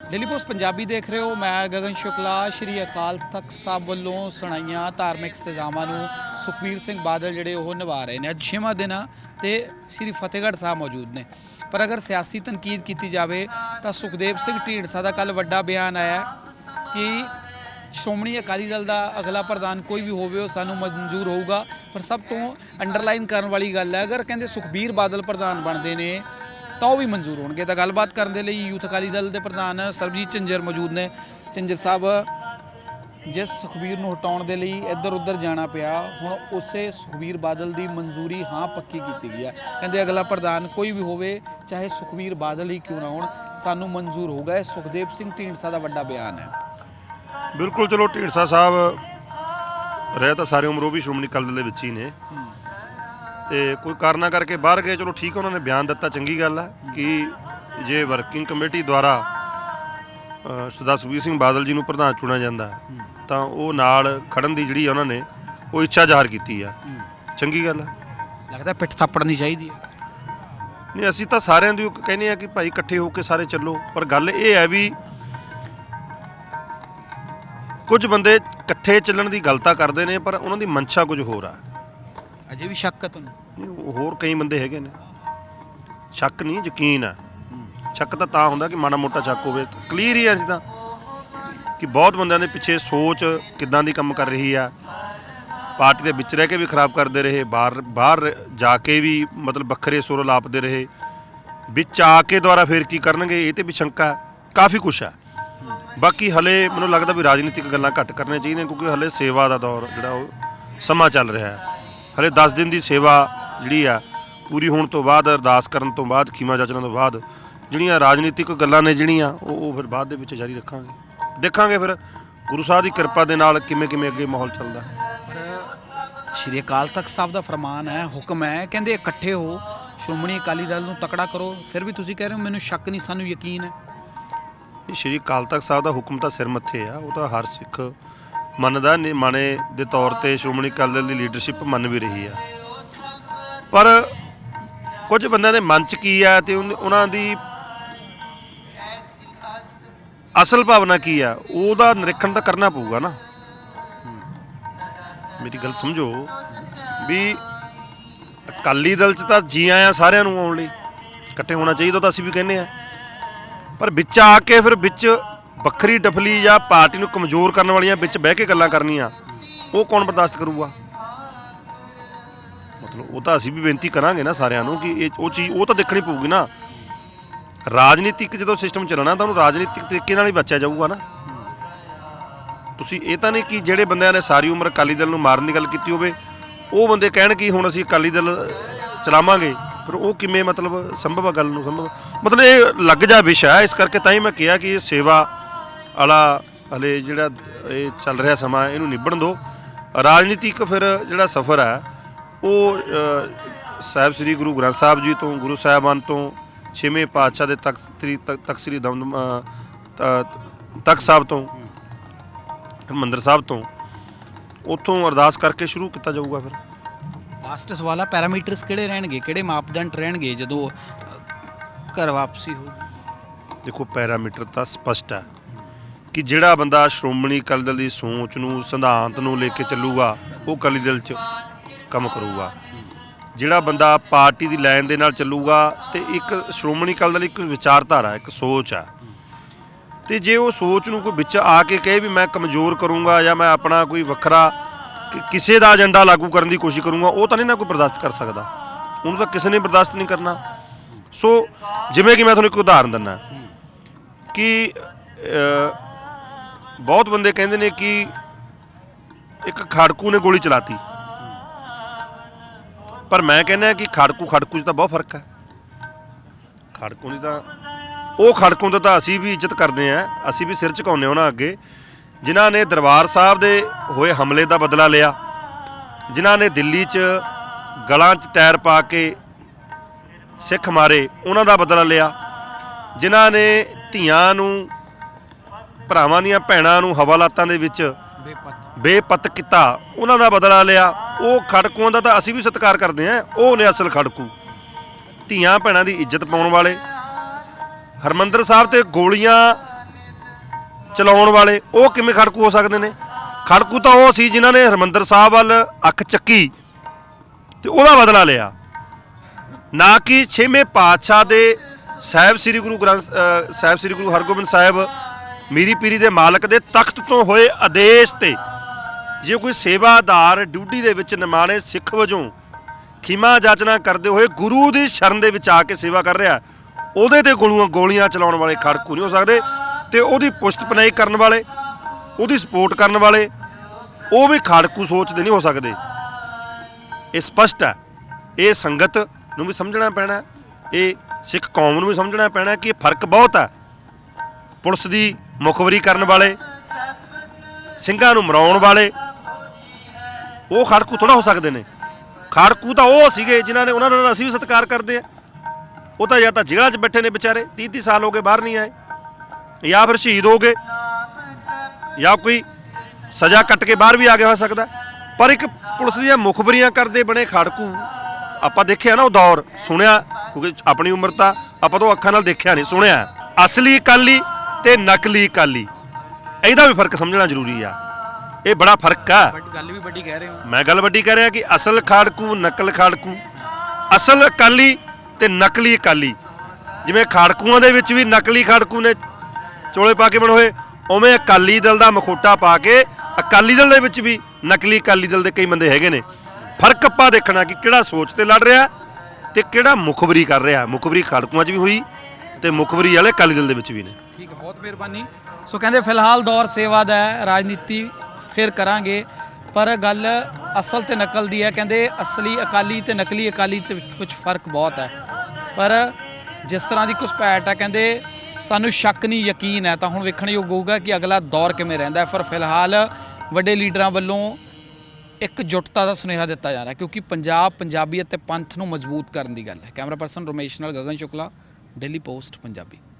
Daily Post Punjabi ਦੇਖ ਰਹੇ ਹੋ। ਮੈਂ ਗਗਨ ਸ਼ੁਕਲਾ, ਸ਼੍ਰੀ ਅਕਾਲ ਤਖਤ ਸਾਹਿਬ ਵੱਲੋਂ ਸੁਣਾਈਆਂ ਧਾਰਮਿਕ ਸਜ਼ਾਵਾਂ ਨੂੰ ਸੁਖਬੀਰ ਸਿੰਘ ਬਾਦਲ ਜਿਹੜੇ ਉਹ ਨਿਭਾ ਰਹੇ ਨੇ। ਅੱਜ ਛੇਵਾਂ ਦਿਨ ਆ ਤੇ ਸ਼੍ਰੀ ਫਤਿਹਗੜ੍ਹ ਸਾਹਿਬ ਮੌਜੂਦ ਨੇ। ਪਰ ਅਗਰ ਸਿਆਸੀ ਤਨਕੀਦ ਕੀਤੀ ਜਾਵੇ ਤਾਂ ਸੁਖਦੇਵ ਸਿੰਘ ਢੀਂਡਸਾ ਦਾ ਕੱਲ ਵੱਡਾ ਬਿਆਨ ਆਇਆ ਕਿ ਸ਼੍ਰੋਮਣੀ ਅਕਾਲੀ ਦਲ ਦਾ ਅਗਲਾ ਪ੍ਰਧਾਨ ਕੋਈ ਵੀ ਹੋਵੇ ਉਹ ਸਾਨੂੰ ਮਨਜ਼ੂਰ ਹੋਊਗਾ। ਪਰ ਸਭ ਤੋਂ ਅੰਡਰਲਾਈਨ ਕਰਨ ਵਾਲੀ ਗੱਲ ਹੈ, ਅਗਰ ਕਹਿੰਦੇ ਸੁਖਬੀਰ ਬਾਦਲ ਪ੍ਰਧਾਨ ਬਣਦੇ ਨੇ ਤਾਂ ਉਹ ਵੀ ਮਨਜ਼ੂਰ ਹੋਣਗੇ। ਤਾਂ ਗੱਲਬਾਤ ਕਰਨ ਦੇ ਲਈ ਯੂਥ ਅਕਾਲੀ ਦਲ ਦੇ ਪ੍ਰਧਾਨ ਸਰਬਜੀਤ ਝੰਜਰ ਮੌਜੂਦ ਨੇ। ਝੰਜਰ ਸਾਹਿਬ ਜਿਸ ਸੁਖਬੀਰ ਨੂੰ ਹਟਾਉਣ ਦੇ ਲਈ ਇੱਧਰ ਉੱਧਰ ਜਾਣਾ ਪਿਆ ਹੁਣ ਉਸੇ ਸੁਖਬੀਰ ਬਾਦਲ ਦੀ ਮਨਜ਼ੂਰੀ ਹਾਂ ਪੱਕੀ ਕੀਤੀ ਗਈ ਹੈ। ਕਹਿੰਦੇ ਅਗਲਾ ਪ੍ਰਧਾਨ ਕੋਈ ਵੀ ਹੋਵੇ ਚਾਹੇ ਸੁਖਬੀਰ ਬਾਦਲ ਹੀ ਕਿਉਂ ਨਾ ਹੋਣ ਸਾਨੂੰ ਮਨਜ਼ੂਰ ਹੋਊਗਾ। ਇਹ ਸੁਖਦੇਵ ਸਿੰਘ ਢੀਂਡਸਾ ਦਾ ਵੱਡਾ ਬਿਆਨ ਹੈ। ਬਿਲਕੁਲ ਚਲੋ ਢੀਂਡਸਾ ਸਾਹਿਬ ਰਹਿ ਤਾਂ ਸਾਰੇ ਉਮਰ ਉਹ ਵੀ ਸ਼੍ਰੋਮਣੀ ਅਕਾਲੀ ਦਲ ਦੇ ਵਿੱਚ ਹੀ ਨੇ। ਤੇ ਕੋਈ ਕਾਰਨਾ ਕਰਕੇ ਬਾਹਰ ਗਏ ਚਲੋ ਠੀਕ ਹੈ ਉਹਨਾਂ ਨੇ ਬਿਆਨ ਦਿੱਤਾ ਚੰਗੀ ਗੱਲ ਹੈ ਕਿ ਜੇ ਵਰਕਿੰਗ ਕਮੇਟੀ ਦੁਆਰਾ ਸਰਦਾਰ ਸੁਖਬੀਰ ਸਿੰਘ ਬਾਦਲ ਜੀ ਨੂੰ ਪ੍ਰਧਾਨ ਚੁਣਿਆ ਜਾਂਦਾ ਤਾਂ ਉਹ ਨਾਲ ਖੜਨ ਦੀ ਜਿਹੜੀ ਉਹਨਾਂ ਨੇ ਉਹ ਇੱਛਾ ਜ਼ਾਹਰ ਕੀਤੀ ਆ। ਚੰਗੀ ਗੱਲ ਹੈ ਲੱਗਦਾ ਪਿੱਠ ਥੱਪੜਨੀ ਚਾਹੀਦੀ ਹੈ ਨਹੀਂ ਅਸੀਂ ਤਾਂ ਸਾਰਿਆਂ ਦੀ ਕਹਿੰਦੇ ਆ ਕਿ ਭਾਈ ਇਕੱਠੇ ਹੋ ਕੇ ਸਾਰੇ ਚੱਲੋ ਪਰ ਗੱਲ ਇਹ ਹੈ ਵੀ ਕੁਝ ਬੰਦੇ ਇਕੱਠੇ ਚੱਲਣ ਦੀ ਗਲਤਾ ਕਰਦੇ ਨੇ ਪਰ ਉਹਨਾਂ ਦੀ ਮਨਸ਼ਾ ਕੁਝ ਹੋਰ ਆ। ਅਜੇ ਵੀ ਸ਼ੱਕ ਹੈ ਤੁਹਾਨੂੰ? ਨਹੀਂ, ਹੋਰ ਕਈ ਬੰਦੇ ਹੈਗੇ ਨੇ। ਸ਼ੱਕ ਨਹੀਂ ਯਕੀਨ ਆ ਸ਼ੱਕ ਤਾਂ ਤਾਂ ਹੁੰਦਾ ਕਿ ਮਾੜਾ ਮੋਟਾ ਸ਼ੱਕ ਹੋਵੇ। ਕਲੀਅਰ ਹੀ ਆ ਅਸੀਂ ਤਾਂ ਕਿ ਬਹੁਤ ਬੰਦਿਆਂ ਦੇ ਪਿੱਛੇ ਸੋਚ ਕਿੱਦਾਂ ਦੀ ਕੰਮ ਕਰ ਰਹੀ ਆ ਪਾਰਟੀ ਦੇ ਵਿੱਚ ਰਹਿ ਕੇ ਵੀ ਖਰਾਬ ਕਰਦੇ ਰਹੇ। ਬਾਹਰ ਬਾਹਰ ਜਾ ਕੇ ਵੀ ਮਤਲਬ ਵੱਖਰੇ ਸੁਰ ਲਾਪਦੇ ਰਹੇ। ਵਿੱਚ ਆ ਕੇ ਦੁਆਰਾ ਫੇਰ ਕੀ ਕਰਨਗੇ ਇਹ ਤੇ ਵੀ ਸ਼ੰਕਾ ਕਾਫੀ ਕੁਛ ਹੈ। ਬਾਕੀ ਹਲੇ ਮੈਨੂੰ ਲੱਗਦਾ ਵੀ ਰਾਜਨੀਤਿਕ ਗੱਲਾਂ ਘੱਟ ਕਰਨੀਆਂ ਚਾਹੀਦੀਆਂ ਕਿਉਂਕਿ ਹਲੇ ਸੇਵਾ ਦਾ ਦੌਰ ਜਿਹੜਾ ਉਹ ਸਮਾਂ ਚੱਲ ਰਿਹਾ ਹੈ। ਹਲੇ 10 ਦਿਨ ਦੀ ਸੇਵਾ ਜਿਹੜੀ ਆ ਪੂਰੀ ਹੋਣ ਤੋਂ ਬਾਅਦ ਅਰਦਾਸ ਕਰਨ ਤੋਂ ਬਾਅਦ ਖੀਮਾ ਜਾਚਣਾ ਤੋਂ ਬਾਅਦ ਜਿਹੜੀਆਂ ਰਾਜਨੀਤਿਕ ਗੱਲਾਂ ਨੇ ਜਿਹੜੀਆਂ ਉਹ ਉਹ ਫਿਰ ਬਾਅਦ ਦੇ ਵਿੱਚ ਜਾਰੀ ਰੱਖਾਂਗੇ। ਦੇਖਾਂਗੇ ਫਿਰ ਗੁਰੂ ਸਾਹਿਬ ਦੀ ਕਿਰਪਾ ਦੇ ਨਾਲ ਕਿਵੇਂ ਕਿਵੇਂ ਅੱਗੇ ਮਾਹੌਲ ਚੱਲਦਾ। ਪਰ ਸ਼੍ਰੀ ਅਕਾਲ ਤਖਤ ਸਾਹਿਬ ਦਾ ਫਰਮਾਨ ਹੈ ਹੁਕਮ ਹੈ ਕਹਿੰਦੇ ਇਕੱਠੇ ਹੋ ਸ਼੍ਰੋਮਣੀ ਅਕਾਲੀ ਦਲ ਨੂੰ ਤਕੜਾ ਕਰੋ। ਫਿਰ ਵੀ ਤੁਸੀਂ ਕਹਿ ਰਹੇ ਹੋ ਮੈਨੂੰ ਸ਼ੱਕ ਨਹੀਂ ਸਾਨੂੰ ਯਕੀਨ ਹੈ। ਇਹ ਸ਼੍ਰੀ ਅਕਾਲ ਤਖਤ ਸਾਹਿਬ ਦਾ ਹੁਕਮ ਤਾਂ ਸਿਰ ਮੱਥੇ ਆ ਉਹ ਤਾਂ ਹਰ ਸਿੱਖ ਮੰਨਦਾ ਨੇ, ਮਾਣੇ ਦੇ ਤੌਰ ਤੇ ਸ਼੍ਰੋਮਣੀ ਅਕਾਲੀ ਦਲ ਦੀ ਲੀਡਰਸ਼ਿਪ ਮੰਨ ਵੀ ਰਹੀ ਆ। ਪਰ ਕੁਝ ਬੰਦਿਆਂ ਦੇ ਮਨ 'ਚ ਕੀ ਆ ਤੇ ਉਹਨਾਂ ਦੀ ਅਸਲ ਭਾਵਨਾ ਕੀ ਆ? ਉਹਦਾ ਨਿਰੀਖਣ ਤਾਂ ਕਰਨਾ ਪਊਗਾ ਨਾ। ਮੇਰੀ ਗੱਲ ਸਮਝੋ ਵੀ ਅਕਾਲੀ ਦਲ 'ਚ ਤਾਂ ਜੀ ਆਇਆਂ ਸਾਰਿਆਂ ਨੂੰ ਆਉਣ ਲਈ। ਇਕੱਠੇ ਹੋਣਾ ਚਾਹੀਦਾ ਤਾਂ ਅਸੀਂ ਵੀ ਕਹਿੰਦੇ ਆ। ਪਰ ਵਿੱਚ ਆ ਕੇ ਫਿਰ ਵਿੱਚ ਵੱਖਰੀ ਡਫਲੀ ਜਾਂ ਪਾਰਟੀ ਨੂੰ ਕਮਜ਼ੋਰ ਕਰਨ ਵਾਲੀਆਂ ਵਿੱਚ ਬਹਿ ਕੇ ਗੱਲਾਂ ਕਰਨੀਆਂ, ਉਹ ਕੌਣ ਬਰਦਾਸ਼ਤ ਕਰੂਗਾ? ਮਤਲਬ ਉਹ ਤਾਂ ਅਸੀਂ ਵੀ ਬੇਨਤੀ ਕਰਾਂਗੇ ਨਾ ਸਾਰਿਆਂ ਨੂੰ ਕਿ ਇਹ ਉਹ ਚੀਜ਼ ਉਹ ਤਾਂ ਦੇਖਣੀ ਪਊਗੀ ਨਾ। ਰਾਜਨੀਤਿਕ ਜਦੋਂ ਸਿਸਟਮ ਚੱਲਣਾ ਤਾਂ ਉਹਨੂੰ ਰਾਜਨੀਤਿਕ ਤਰੀਕੇ ਨਾਲ ਹੀ ਬਚਿਆ ਜਾਊਗਾ ਨਾ। ਤੁਸੀਂ ਇਹ ਤਾਂ ਨਹੀਂ ਕਿ ਜਿਹੜੇ ਬੰਦਿਆਂ ਨੇ ਸਾਰੀ ਉਮਰ ਅਕਾਲੀ ਦਲ ਨੂੰ ਮਾਰਨ ਦੀ ਗੱਲ ਕੀਤੀ ਹੋਵੇ, ਉਹ ਬੰਦੇ ਕਹਿਣ ਕਿ ਹੁਣ ਅਸੀਂ ਅਕਾਲੀ ਦਲ ਚਲਾਵਾਂਗੇ ਪਰ ਉਹ ਕਿਵੇਂ ਮਤਲਬ ਸੰਭਵ ਆ ਗੱਲ ਨੂੰ ਸੰਭਵ? ਮਤਲਬ ਇਹ ਲੱਗ ਜਾ ਵਿਸ਼ਾ ਹੈ, ਇਸ ਕਰਕੇ ਤਾਂ ਹੀ ਮੈਂ ਕਿਹਾ ਕਿ ਇਹ ਸੇਵਾ ਵਾਲਾ ਹਲੇ ਜਿਹੜਾ ਇਹ ਚੱਲ ਰਿਹਾ ਸਮਾਂ ਇਹਨੂੰ ਨਿਭਣ ਦਿਓ ਰਾਜਨੀਤਿਕ ਫਿਰ ਜਿਹੜਾ ਸਫ਼ਰ ਹੈ ਉਹ ਸਾਹਿਬ ਸ੍ਰੀ ਗੁਰੂ ਗ੍ਰੰਥ ਸਾਹਿਬ ਜੀ ਤੋਂ ਗੁਰੂ ਸਾਹਿਬਾਨ ਤੋਂ ਛੇਵੇਂ ਪਾਤਸ਼ਾਹ ਦੇ ਤਖਤ ਸ੍ਰੀ ਤਖਤ ਤਖਤ ਸ੍ਰੀ ਦਮਦਮ ਤਖਤ ਸਾਹਿਬ ਤੋਂ ਹਰਿਮੰਦਰ ਸਾਹਿਬ ਤੋਂ ਉੱਥੋਂ ਅਰਦਾਸ ਕਰਕੇ ਸ਼ੁਰੂ ਕੀਤਾ ਜਾਊਗਾ ਫਿਰ। ਲਾਸਟ ਸਵਾਲ ਆ ਪੈਰਾਮੀਟਰਸ ਕਿਹੜੇ ਰਹਿਣਗੇ? ਕਿਹੜੇ ਮਾਪਦੰਡ ਰਹਿਣਗੇ ਜਦੋਂ ਘਰ ਵਾਪਸੀ ਹੋਊਗੀ? ਦੇਖੋ ਪੈਰਾਮੀਟਰ ਤਾਂ ਸਪਸ਼ਟ ਹੈ। ਕਿ ਜਿਹੜਾ ਬੰਦਾ ਸ਼੍ਰੋਮਣੀ ਅਕਾਲੀ ਦਲ ਦੀ ਸੋਚ ਨੂੰ, ਸਿਧਾਂਤ ਨੂੰ ਲੈ ਕੇ ਚੱਲੂਗਾ, ਉਹ ਅਕਾਲੀ ਦਲ 'ਚ ਕੰਮ ਕਰੂਗਾ। ਜਿਹੜਾ ਬੰਦਾ ਪਾਰਟੀ ਦੀ ਲਾਈਨ ਦੇ ਨਾਲ ਚੱਲੂਗਾ ਤੇ ਇੱਕ ਸ਼੍ਰੋਮਣੀ ਅਕਾਲੀ ਦਲ ਇੱਕ ਵਿਚਾਰਧਾਰਾ, ਇੱਕ ਸੋਚ ਆ। ਤੇ ਜੇ ਉਹ ਸੋਚ ਨੂੰ ਕੋਈ ਵਿੱਚ ਆ ਕੇ ਕਹੇ ਵੀ ਮੈਂ ਕਮਜ਼ੋਰ ਕਰੂੰਗਾ ਜਾਂ ਮੈਂ ਆਪਣਾ ਕੋਈ ਵੱਖਰਾ ਕਿਸੇ ਦਾ ਏਜੰਡਾ ਲਾਗੂ ਕਰਨ ਦੀ ਕੋਸ਼ਿਸ਼ ਕਰੂੰਗਾ, ਉਹ ਤਾਂ ਨਹੀਂ ਨਾ ਕੋਈ ਬਰਦਾਸ਼ਤ ਕਰ ਸਕਦਾ। ਉਹਨੂੰ ਤਾਂ ਕਿਸੇ ਨੇ ਬਰਦਾਸ਼ਤ ਨਹੀਂ ਕਰਨਾ। ਸੋ, ਜਿਵੇਂ ਕਿ ਮੈਂ ਤੁਹਾਨੂੰ ਇੱਕ ਉਦਾਹਰਨ ਦਿੰਦਾ। ਕਿ ਬਹੁਤ ਬੰਦੇ ਕਹਿੰਦੇ ਨੇ ਕਿ ਇੱਕ ਖੜਕੂ ਨੇ ਗੋਲੀ ਚਲਾਤੀ। ਪਰ ਮੈਂ ਕਹਿੰਦਾ ਕਿ ਖੜਕੂ ਖੜਕੂ 'ਚ ਤਾਂ ਬਹੁਤ ਫ਼ਰਕ ਹੈ। ਖੜਕੂ ਦੀ ਤਾਂ, ਉਹ ਖੜਕੂ ਤੋਂ ਤਾਂ ਅਸੀਂ ਵੀ ਇੱਜ਼ਤ ਕਰਦੇ ਆਂ ਅਸੀਂ ਵੀ ਸਿਰ ਝੁਕਾਉਂਦੇ ਉਹਨਾਂ ਅੱਗੇ। ਜਿਨ੍ਹਾਂ ਨੇ ਦਰਬਾਰ ਸਾਹਿਬ ਦੇ ਹੋਏ ਹਮਲੇ ਦਾ ਬਦਲਾ ਲਿਆ, ਜਿਨ੍ਹਾਂ ਨੇ ਦਿੱਲੀ 'ਚ ਗਲਾਂ 'ਚ ਟਾਇਰ ਪਾ ਕੇ ਸਿੱਖ ਮਾਰੇ, ਉਹਨਾਂ ਦਾ ਬਦਲਾ ਲਿਆ। ਜਿਨ੍ਹਾਂ ਨੇ ਧੀਆਂ ਨੂੰ ਭਰਾਵਾਂ ਦੀਆਂ ਭੈਣਾਂ ਨੂੰ ਹਵਾਲਾਤਾਂ ਦੇ ਵਿੱਚ ਬੇਪਤ। ਕੀਤਾ ਉਹਨਾਂ ਦਾ ਬਦਲਾ ਲਿਆ। ਉਹ ਖੜਕੂਆਂ ਦਾ ਤਾਂ ਅਸੀਂ ਵੀ ਸਤਿਕਾਰ ਕਰਦੇ ਆਂ ਉਹ ਨੇ ਅਸਲ ਖੜਕੂ। ਧੀਆਂ ਭੈਣਾਂ ਦੀ ਇੱਜ਼ਤ ਪਾਉਣ ਵਾਲੇ ਹਰਮੰਦਰ ਸਾਹਿਬ ਤੇ ਗੋਲੀਆਂ ਚਲਾਉਣ ਵਾਲੇ ਉਹ ਕਿਵੇਂ ਖੜਕੂ ਹੋ ਸਕਦੇ ਨੇ? ਖੜਕੂ ਤਾਂ ਉਹ ਸੀ ਜਿਨ੍ਹਾਂ ਨੇ ਹਰਮੰਦਰ ਸਾਹਿਬ ਵੱਲ ਅੱਖ ਚੱਕੀ ਤੇ ਉਹਦਾ ਬਦਲਾ ਲਿਆ। ਨਾ ਕਿ ਛੇਵੇਂ ਪਾਤਸ਼ਾਹ ਦੇ ਸਾਹਿਬ ਸ੍ਰੀ ਗੁਰੂ ਗ੍ਰੰਥ ਸਾਹਿਬ ਸ੍ਰੀ ਗੁਰੂ ਹਰਗੋਬਿੰਦ ਸਾਹਿਬ ਮੀਰੀ ਪੀਰੀ ਦੇ ਮਾਲਕ ਦੇ ਤਖਤ ਤੋਂ ਹੋਏ ਆਦੇਸ਼ ਤੇ ਜੇ ਕੋਈ ਸੇਵਾਦਾਰ ਡਿਊਟੀ ਦੇ ਵਿੱਚ ਨਿਮਾਣੇ ਸਿੱਖ ਵਜੋਂ ਖਿਮਾ ਜਾਚਨਾ ਕਰਦੇ ਹੋਏ ਗੁਰੂ ਦੀ ਸ਼ਰਨ ਦੇ ਵਿੱਚ ਆ ਕੇ ਸੇਵਾ ਕਰ ਰਿਹਾ, ਉਹਦੇ ਤੇ ਗੋਲੀਆਂ ਗੋਲੀਆਂ ਚਲਾਉਣ ਵਾਲੇ ਖੜਕੂ ਨਹੀਂ ਹੋ ਸਕਦੇ ਤੇ ਉਹਦੀ ਪੁਸ਼ਤ ਕਰਨ ਵਾਲੇ, ਉਹਦੀ ਸਪੋਰਟ ਕਰਨ ਵਾਲੇ, ਉਹ ਵੀ ਖੜਕੂ ਸੋਚਦੇ ਨਹੀਂ ਹੋ ਸਕਦੇ। ਇਹ ਸਪਸ਼ਟ ਹੈ। ਇਹ ਸੰਗਤ ਨੂੰ ਵੀ ਸਮਝਣਾ ਪੈਣਾ, ਇਹ ਸਿੱਖ ਕੌਮ ਨੂੰ ਵੀ ਸਮਝਣਾ ਪੈਣਾ ਕਿ ਇਹ ਫ਼ਰਕ ਬਹੁਤ ਹੈ। ਪੁਲਿਸ ਦੀ ਮੁਖਬਰੀ ਕਰਨ ਵਾਲੇ, ਸਿੰਘਾਂ ਨੂੰ ਮਰਾਉਣ ਵਾਲੇ, ਉਹ ਖੜਕੂ ਥੋੜਾ ਹੋ ਸਕਦੇ ਨੇ। ਖੜਕੂ ਤਾਂ ਉਹ ਸੀਗੇ ਜਿਨ੍ਹਾਂ ਨੇ ਉਹਨਾਂ ਦਾ ਤਾਂ ਅਸੀਂ ਵੀ ਸਤਿਕਾਰ ਕਰਦੇ ਆ ਉਹ ਤਾਂ ਜਾਂ ਤਾਂ ਜੇਲ੍ਹਾਂ 'ਚ ਬੈਠੇ ਨੇ ਵਿਚਾਰੇ 30 30 ਸਾਲ ਹੋ ਗਏ ਬਾਹਰ ਨਹੀਂ ਆਏ। ਜਾਂ ਫਿਰ ਸ਼ਹੀਦ ਹੋ ਗਏ, ਜਾਂ ਕੋਈ ਸਜ਼ਾ ਕੱਟ ਕੇ ਬਾਹਰ ਵੀ ਆ ਗਿਆ ਹੋ ਸਕਦਾ। ਪਰ ਇੱਕ ਪੁਲਿਸ ਦੀਆਂ ਮੁਖਬਰੀਆਂ ਕਰਦੇ ਬਣੇ ਖੜਕੂ, ਆਪਾਂ ਦੇਖਿਆ ਨਾ ਉਹ ਦੌਰ, ਸੁਣਿਆ, ਕਿਉਂਕਿ ਆਪਣੀ ਉਮਰ ਤਾਂ ਆਪਾਂ ਤਾਂ ਅੱਖਾਂ ਨਾਲ ਦੇਖਿਆ ਨਹੀਂ, ਸੁਣਿਆ। ਅਸਲੀ ਅਕਾਲੀ ਤੇ ਨਕਲੀ ਅਕਾਲੀ ਇਹਦਾ ਵੀ ਫ਼ਰਕ ਸਮਝਣਾ ਜ਼ਰੂਰੀ ਆ। ਇਹ ਬੜਾ ਫ਼ਰਕ ਆ। ਬਟ ਗੱਲ ਵੀ ਵੱਡੀ ਕਹਿ ਰਹੇ ਹੋ। ਮੈਂ ਗੱਲ ਵੱਡੀ ਕਰ ਰਿਹਾ ਕਿ ਅਸਲ ਖਾੜਕੂ ਨਕਲ ਖਾੜਕੂ। ਅਸਲ ਅਕਾਲੀ ਤੇ ਨਕਲੀ ਅਕਾਲੀ ਜਿਵੇਂ ਖਾੜਕੂਆਂ ਦੇ ਵਿੱਚ ਵੀ ਨਕਲੀ ਖਾੜਕੂ ਨੇ। ਚੋਲੇ ਪਾ ਕੇ ਬਣੇ ਹੋਏ ਉਵੇਂ ਅਕਾਲੀ ਦਲ ਦਾ ਮਖੋਟਾ ਪਾ ਕੇ ਅਕਾਲੀ ਦਲ ਦੇ ਵਿੱਚ ਵੀ ਨਕਲੀ ਅਕਾਲੀ ਦਲ ਦੇ ਕਈ ਬੰਦੇ ਹੈਗੇ ਨੇ। ਫ਼ਰਕ ਆਪਾਂ ਦੇਖਣਾ ਕਿ ਕਿਹੜਾ ਸੋਚ ਤੇ ਲੜ ਰਿਹਾ ਤੇ ਕਿਹੜਾ ਮੁਖਬਰੀ ਕਰ ਰਿਹਾ। ਮੁਖਬਰੀ ਖਾੜਕੂਆਂ 'ਚ ਵੀ ਹੋਈ ਤੇ ਮੁਖਬਰੀ ਵਾਲੇ ਅਕਾਲੀ ਦਲ ਦੇ ਵਿੱਚ ਵੀ ਨੇ। ਠੀਕ ਹੈ, ਬਹੁਤ ਮਿਹਰਬਾਨੀ। ਸੋ ਕਹਿੰਦੇ ਫਿਲਹਾਲ ਦੌਰ ਸੇਵਾ ਦਾ ਹੈ, ਰਾਜਨੀਤੀ ਫਿਰ ਕਰਾਂਗੇ, ਪਰ ਗੱਲ ਅਸਲ ਤੇ ਨਕਲ ਦੀ ਹੈ। ਕਹਿੰਦੇ ਅਸਲੀ ਅਕਾਲੀ ਤੇ ਨਕਲੀ ਅਕਾਲੀ ਚ ਕੁਝ ਫ਼ਰਕ ਬਹੁਤ ਹੈ। ਪਰ ਜਿਸ ਤਰ੍ਹਾਂ ਦੀ ਘੁਸਪੈਠ ਹੈ, ਕਹਿੰਦੇ ਸਾਨੂੰ ਸ਼ੱਕ ਨਹੀਂ, ਯਕੀਨ ਹੈ। ਤਾਂ ਹੁਣ ਵੇਖਣਯੋਗ ਹੋਊਗਾ ਕਿ ਅਗਲਾ ਦੌਰ ਕਿਵੇਂ ਰਹਿੰਦਾ ਹੈ। ਪਰ ਫਿਲਹਾਲ ਵੱਡੇ ਲੀਡਰਾਂ ਵੱਲੋਂ ਇੱਕ ਜੁਟਤਾ ਦਾ ਸੁਨੇਹਾ ਦਿੱਤਾ ਜਾ ਰਿਹਾ, ਕਿਉਂਕਿ ਪੰਜਾਬ ਪੰਜਾਬੀਅਤ ਤੇ ਪੰਥ ਨੂੰ ਮਜ਼ਬੂਤ ਕਰਨ ਦੀ ਗੱਲ ਹੈ। ਕੈਮਰਾ ਪਰਸਨ ਰੋਮੇਸ਼ ਨਾਲ Gagan Shukla. Daily Post Punjabi